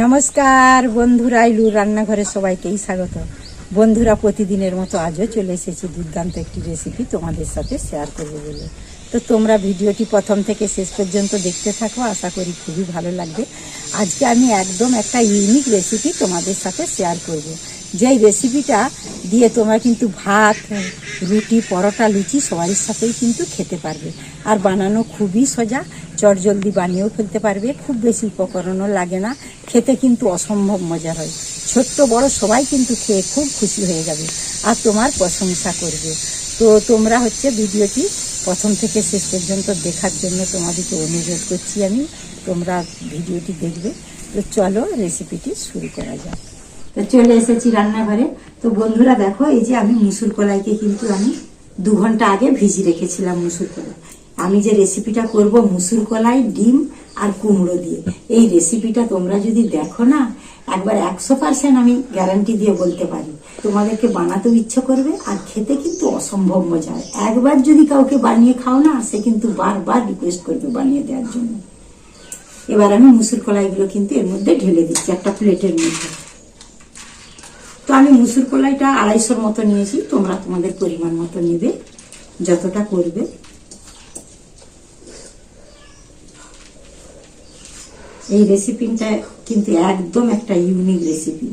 নমস্কার, বন্ধুরা ইলু রান্নাঘরে সবাইকেই স্বাগত। বন্ধুরা, প্রতিদিনের মতো আজও চলে এসেছি দুর্দান্ত একটি রেসিপি তোমাদের সাথে শেয়ার করব বলে। তো তোমরা ভিডিওটি প্রথম থেকে শেষ পর্যন্ত দেখতে থাকো, আশা করি খুবই ভালো লাগবে। আজকে আমি একদম একটা ইউনিক রেসিপি তোমাদের সাথে শেয়ার করব। যেই রেসিপিটা দিয়ে তোমরা কিন্তু ভাত রুটি, পরোটা, লুচি সবারই সাথেই কিন্তু খেতে পারবে। আর বানানো খুবই সোজা চটজলদি বানিয়েও ফেলতে পারবে, খুব বেশি উপকরণও লাগে না, খেতে কিন্তু অসম্ভব মজা হয়। ছোট্ট বড় সবাই কিন্তু খেয়ে খুব খুশি হয়ে যাবে, আর তোমার প্রশংসা করবে। তো তোমরা হচ্ছে ভিডিওটি প্রথম থেকে শেষ পর্যন্ত দেখার জন্য তোমাদেরকে অনুরোধ করছি আমি, তোমরা ভিডিওটি দেখবে। তো চলো রেসিপিটি শুরু করা যাক। তো চলে এসেছি রান্নাঘরে। তো বন্ধুরা দেখো, এই যে আমি মুসুর কলাইকে কিন্তু আমি দু ঘণ্টা আগে ভিজি রেখেছিলাম মুসুর কলাই। আমি যে রেসিপিটা করব, মুসুর কলাই, ডিম আর কুমড়ো দিয়ে। এই রেসিপিটা তোমরা যদি দেখো না, একবার একশো পার্সেন্ট আমি গ্যারান্টি দিয়ে বলতে পারি। তোমাদেরকে বানাতেও ইচ্ছে করবে আর খেতে কিন্তু অসম্ভব মজা। হয় একবার যদি কাউকে বানিয়ে খাও না, সে কিন্তু বারবার রিকোয়েস্ট করবে বানিয়ে দেওয়ার জন্য। এবার আমি মুসুর কলাইগুলো কিন্তু এর মধ্যে ঢেলে দিচ্ছি একটা প্লেটের মধ্যে। তো আমি মুসুর কলাইটা আড়াইশোর মতো নিয়েছি, তোমরা তোমাদের পরিমাণ মতো নেবে, যতটা করবে। এই রেসিপিটা কিন্তু একদম একটা ইউনিক রেসিপি।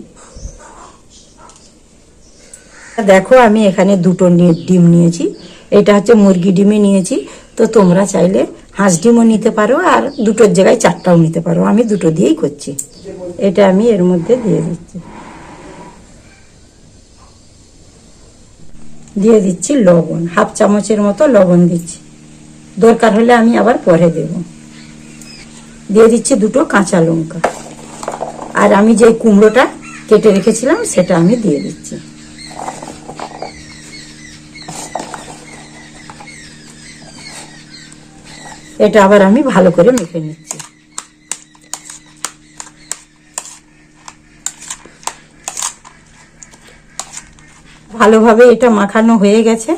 দেখো, আমি এখানে দুটো ডিম নিয়েছি। এটা হচ্ছে মুরগি ডিমই নিয়েছি। তো তোমরা চাইলে হাঁস ডিমও নিতে পারো আর দুটোর জায়গায় চারটাও নিতে পারো। আমি দুটো দিয়েই করছি। এটা আমি এর মধ্যে দিয়ে দিচ্ছি। দিয়ে দিচ্ছি লবণ, হাফ চামচের মতো লবণ দিচ্ছি। দরকার হলে আমি আবার পরে দেব। দিয়ে দিচ্ছি দুটো কাঁচা লঙ্কা। আর আমি যে কুমড়োটা কেটে রেখেছিলাম, সেটা আমি দিয়ে দিচ্ছি। এটা আবার আমি ভালো করে মেখে নিচ্ছি। ভালোভাবে এটা মাখানো হয়ে গেছে।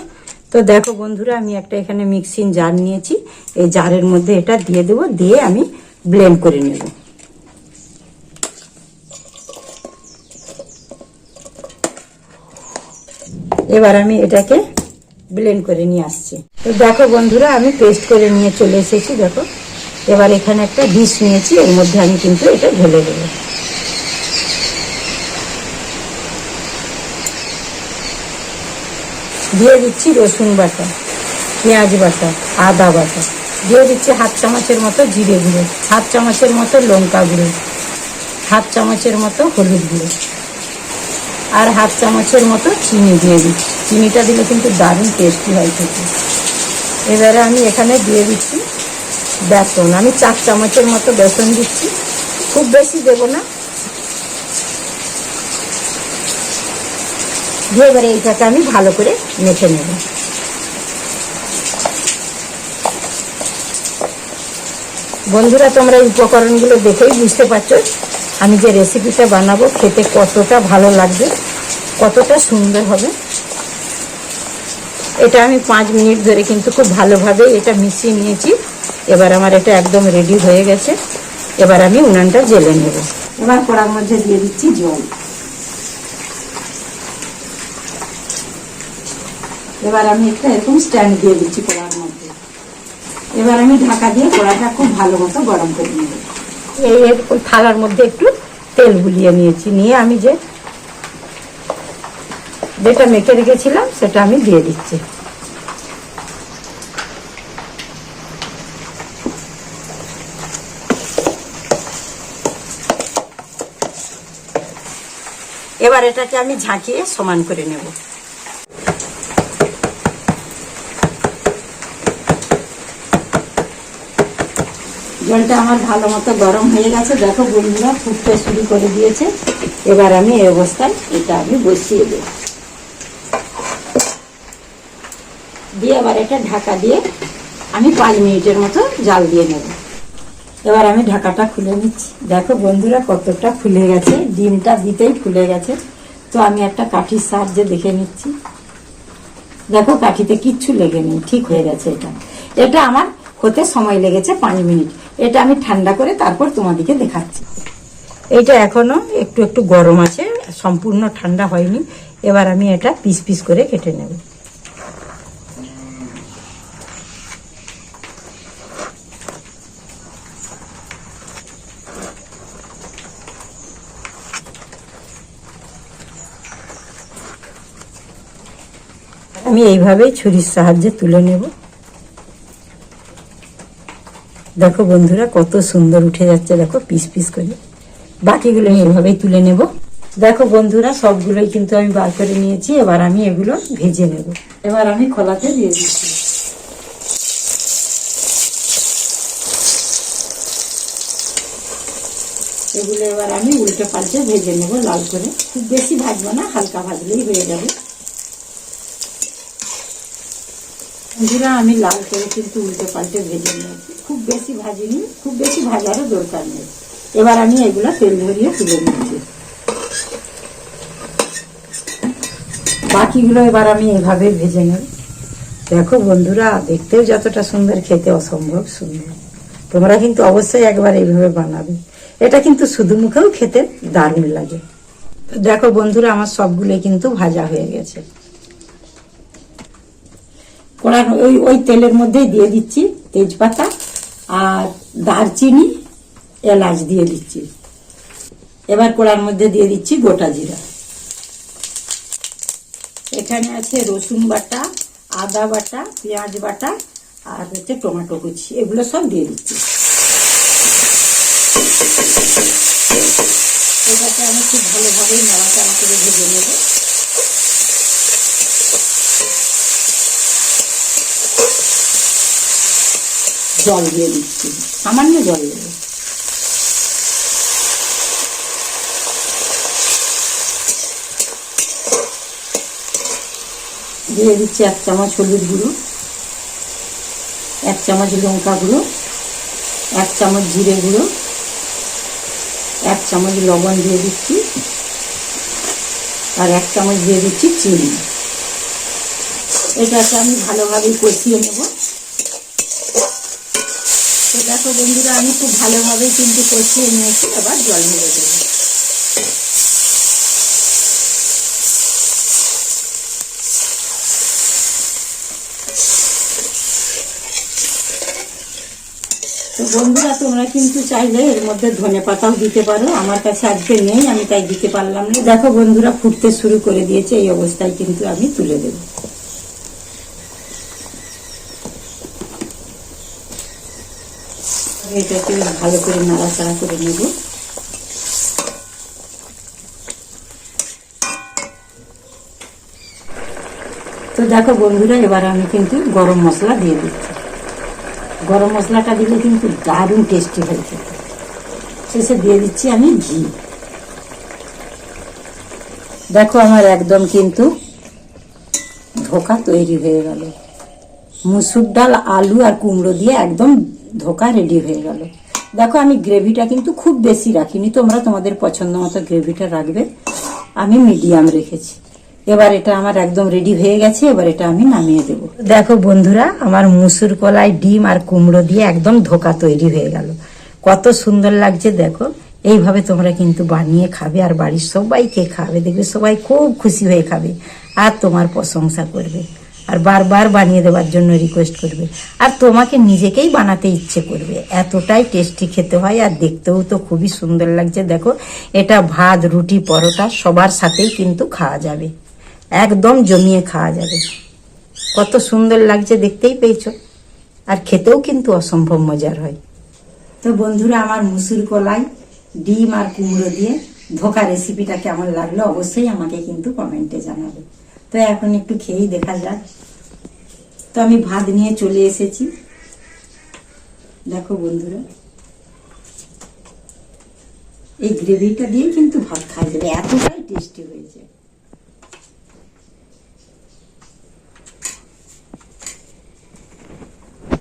তো দেখো বন্ধুরা, আমি একটা এখানে মিক্সিং জার নিয়েছি। এই জারের মধ্যে এটা দিয়ে দেবো, দিয়ে আমি ব্লেন্ড করে নেব। এবার আমি এটাকে ব্লেন্ড করে নিয়ে আসছি। তো দেখো বন্ধুরা, আমি পেস্ট করে নিয়ে চলে এসেছি, দেখো। এবার এখানে একটা ডিশ নিয়েছি, এর মধ্যে আমি কিন্তু এটা ঢেলে দেবো। দিয়ে দিচ্ছি রসুন বাটা, পেঁয়াজ বাটা, আদা বাটা। দিয়ে দিচ্ছি হাফ চামচের মতো জিরে গুঁড়ো, হাফ চামচের মতো লঙ্কা গুঁড়ো, হাফ চামচের মতো হলুদ গুঁড়ো আর হাফ চামচের মতো চিনি দিয়ে দিচ্ছি। চিনিটা দিলে কিন্তু দারুণ টেস্টি হয় খেতে। এবারে আমি এখানে দিয়ে দিচ্ছি বেসন। আমি চার চামচের মতো বেসন দিচ্ছি। খুব বেশি দেবো না। দিয়ে এবারে এইটাকে আমি ভালো করে মেখে নেব। বন্ধুরা, তোমরা এই উপকরণগুলো দেখেই বুঝতে পারছ আমি যে রেসিপিটা বানাবো, খেতে কতটা ভালো লাগবে, কতটা সুন্দর হবে। এটা আমি পাঁচ মিনিট ধরে কিন্তু খুব ভালোভাবে এটা মিশিয়ে নিয়েছি। এবার আমার এটা একদম রেডি হয়ে গেছে। এবার আমি উনানটা জেলে নেব। এবার কড়ার মধ্যে দিয়ে দিচ্ছি জল। এবার আমি একটা এরকম স্ট্যান্ড দিয়ে দিচ্ছি কড়ার মধ্যে। এবার আমি ঢাকা দিয়ে কড়াটা খুব ভালো মতো গরম করে নেব। এই ওই থালার মধ্যে একটু তেল গুলিয়ে নিয়েছি। নিয়ে আমি যে যেটা মেখে রেখেছিলাম, সেটা আমি দিয়ে দিচ্ছি। এবার এটাকে আমি ঝাঁকিয়ে সমান করে নেব। জলটা আমার ভালো মতো গরম হয়ে গেছে। দেখো বন্ধুরা, ফুটতে শুরু করে দিয়েছে। এবার আমি এই অবস্থায় এটা আমি বসিয়ে দেব। দিয়ে আবার এটা ঢাকা দিয়ে আমি পাঁচ মিনিটের মতো জাল দিয়ে নেব। এবার আমি ঢাকাটা খুলে নিচ্ছি। দেখো বন্ধুরা, কতটা খুলে গেছে। ডিমটা দিতেই খুলে গেছে। তো আমি একটা কাঠির সাহায্যে দেখে নিচ্ছি। দেখো কাঠিতে কিচ্ছু লেগে নেই। ঠিক হয়ে গেছে এটা। এটা আমার হতে সময় লেগেছে পাঁচ মিনিট। এটা আমি ঠান্ডা করে তারপর তোমাদেরকে দেখাচ্ছি। এইটা এখনও একটু একটু গরম আছে, সম্পূর্ণ ঠান্ডা হয়নি। এবার আমি এটা পিস পিস করে কেটে নেব। আমি এইভাবেই ছুরির সাহায্যে তুলে নেব। দেখো বন্ধুরা, কত সুন্দর উঠে যাচ্ছে, দেখো, পিস পিস করে। বাকিগুলো আমি এভাবেই তুলে নেব। দেখো বন্ধুরা, সবগুলোই কিন্তু আমি বার করে নিয়েছি, এবার আমি এগুলো ভেজে নেব। এবার আমি খোলাতে দিয়ে দিচ্ছি। এগুলো এবার আমি উল্টে পাল্টে ভেজে নেব লাল করে। খুব বেশি ভাজবো না, হালকা ভাজলেই হয়ে যাবে। বন্ধুরা আমি লাল করে কিন্তু উল্টে পাল্টে ভেজে নিয়েছি। খুব বেশি ভাজিনি, খুব বেশি ভাজারও দরকার নেই। এবার আমি এগুলো তেল ধরিয়ে তুলে নিয়েছি। বাকিগুলো এবার আমি এভাবে ভেজে নেব। দেখো বন্ধুরা, দেখতেও যতটা সুন্দর, খেতে অসম্ভব সুন্দর। তোমরা কিন্তু অবশ্যই একবার এইভাবে বানাবে। এটা কিন্তু শুধু মুখেও খেতে দারুণ লাগে। দেখো বন্ধুরা, আমার সবগুলোই কিন্তু ভাজা হয়ে গেছে। কড়ার ওই ওই তেলের মধ্যেই দিয়ে দিচ্ছি তেজপাতা আর দারচিনি, এলাচ দিয়ে দিচ্ছি। এবার কড়ার মধ্যে দিয়ে দিচ্ছি গোটা জিরা। এখানে আছে রসুন বাটা, আদা বাটা, পেঁয়াজ বাটা আর হচ্ছে টমেটো কুচি। এগুলো সব দিয়ে দিচ্ছি। এটাকে আমি খুব ভালোভাবে নাড়াচাড়া করে ভেজে নেব। জল দিয়ে দিচ্ছি। সামান্য জল দেবো। দিয়ে দিচ্ছি এক চামচ হলুদ গুঁড়ো, এক চামচ লঙ্কা গুঁড়ো, এক চামচ জিরে গুঁড়ো, এক চামচ লবণ দিয়ে দিচ্ছি, আর এক চামচ দিয়ে দিচ্ছি চিনি। এটাকে আমি ভালোভাবে কষিয়ে নেব। দেখো বন্ধুরা, আমি খুব ভালোভাবে কিন্তু কষিয়ে নিয়েছি আবার জল মেরে দেবো। তো বন্ধুরা, তোমরা কিন্তু চাইলে এর মধ্যে ধনে পাতাও দিতে পারো, আমার কাছে আজকে নেই, আমি তাই দিতে পারলাম না। দেখো বন্ধুরা, ফুটতে শুরু করে দিয়েছে, এই অবস্থায় কিন্তু আমি তুলে দেবো। এটাকে ভালো করে নাড়াচাড়া করে নেব। তো দেখো বন্ধুরা, এবার আমি কিন্তু গরম মশলা দিয়ে দিচ্ছি। গরম মশলাটা দিলে কিন্তু দারুণ টেস্টি হয়ে খেতে শেষে দিয়ে দিচ্ছি আমি ঘি। দেখো আমার একদম কিন্তু ধোকা তৈরি হয়ে গেল। মুসুর ডাল, আলু আর কুমড়ো দিয়ে একদম ধোকা রেডি হয়ে গেল। দেখো, আমি গ্রেভিটা কিন্তু খুব বেশি রাখিনি। তোমরা তোমাদের পছন্দ মতো গ্রেভিটা রাখবে। আমি মিডিয়াম রেখেছি। এবার এটা আমার একদম রেডি হয়ে গেছে। এবার এটা আমি নামিয়ে দেব। দেখো বন্ধুরা, আমার মুসুর কলাই, ডিম আর কুমড়ো দিয়ে একদম ধোকা তৈরি হয়ে গেল। কত সুন্দর লাগছে, দেখো। এইভাবে তোমরা কিন্তু বানিয়ে খাবে আর বাড়ির সবাইকে খাবে। দেখবে সবাই খুব খুশি হয়ে খাবে আর তোমার প্রশংসা করবে। আর বারবার বানিয়ে দেওয়ার জন্য রিকোয়েস্ট করবে। আর তোমাকে নিজেকেই বানাতে ইচ্ছে করবে। এতটাই টেস্টি খেতে হয় আর দেখতেও তো খুবই সুন্দর লাগছে। দেখো, এটা ভাত, রুটি, পরোটা সবার সাথেই কিন্তু খাওয়া যাবে। একদম জমিয়ে খাওয়া যাবে। কত সুন্দর লাগছে দেখতেই পেয়েছ। আর খেতেও কিন্তু অসম্ভব মজার হয়। তো বন্ধুরা, আমার মুসুর কলাই, ডিম আর কুমড়ো দিয়ে ধোকা রেসিপিটা কেমন লাগল অবশ্যই আমাকে কিন্তু কমেন্টে জানাবে। তো এখন একটু খেয়েই দেখা যাক। তো আমি ভাত নিয়ে চলে এসেছি। দেখো বন্ধুরা, এই গ্রেভিটা দিয়ে কিন্তু ভাত খাওয়া যাবে, এতটাই টেস্টি হয়েছে।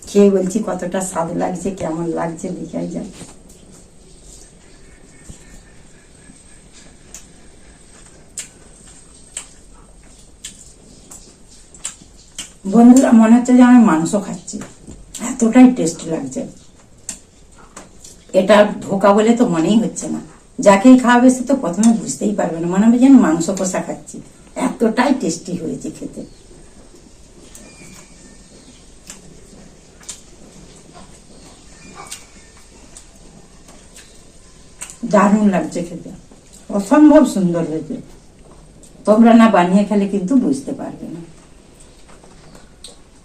খেয়ে বলছি কতটা স্বাদ লাগছে, কেমন লাগছে, দেখাই যায় বন্ধুরা, মনে হচ্ছে যে আমি মাংস খাচ্ছি। এতটাই টেস্ট লাগছে। এটা ধোকা বলে তো মনেই হচ্ছে না। যাকেই খাওয়াবে সে তো প্রথমে বুঝতেই পারবে না। মনে হবে যেন মাংস কষা খাচ্ছি। এতটাই টেস্টি হয়েছে খেতে। দারুণ লাগছে খেতে। অসম্ভব সুন্দর হয়েছে। তোমরা না বানিয়ে খেলে কিন্তু বুঝতে পারবে না।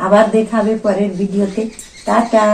আবার দেখাবে পরের ভিডিওতে। টাটা।